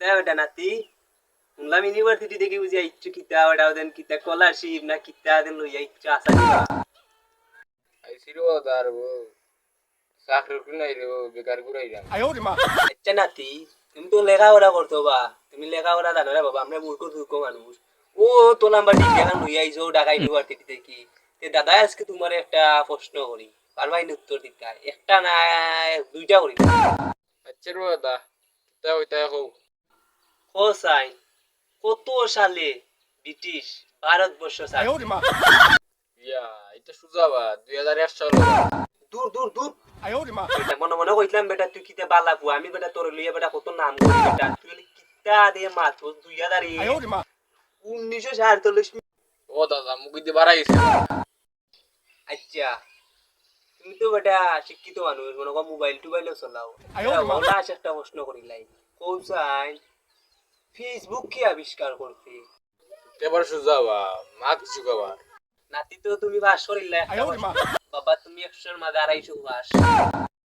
কিতা নাতি। শুনলাম ইউনিভার্সিটি থেকে বুঝি ইচ্ছু কিতা ওটা ওদের কিতা স্কলারশিপ না কিতা দেন লইয়া ইচ্ছু আসা আইসিরো তার চাকরি নাই রে বেকার ঘুরাইলাম আচ্ছা নাতি তুমি তো লেখাপড়া করতো বা? তুমি লেখাপড়া জানো না বাবা আমরা মূর্খ দুর্খ মানুষ। ও তো নাম্বার আইসো ঢাকা ইউনিভার্সিটি থেকে তে দাদা আজকে তোমার একটা প্রশ্ন করি পারবাই না উত্তর দিতে? একটা না দুইটা করি? আচ্ছা রো দা তা ওইটা হও কত সালে ব্রিটিশ ভারতবর্ষ ইয়া এটা সুজাবা দুই হাজার এক সাল। দূর দূর দূর। মনে মনে কইলাম বেটা তুই কিতা বালা বুয়া আমি বেটা তোর লইয়া বেটা কত নাম করি বেটা। তুই কিতা মাত্র দুই হাজার উনিশশো সাতচল্লিশ ও দাদা মুখ দিয়ে বাড়াইছে আচ্ছা তুমি তো বেটা শিক্ষিত মানুষ মনে করো মোবাইল টোবাইলও চলাও লাশ একটা প্রশ্ন করিলাই। কৌসাই ফেসবুক কি আবিষ্কার করতে? এবার সুজাবা মাছ চুকাবার নাতি তো তুমি বাস করিলা। বাবা তুমি একশোর মাঝে আড়াইশো বাস।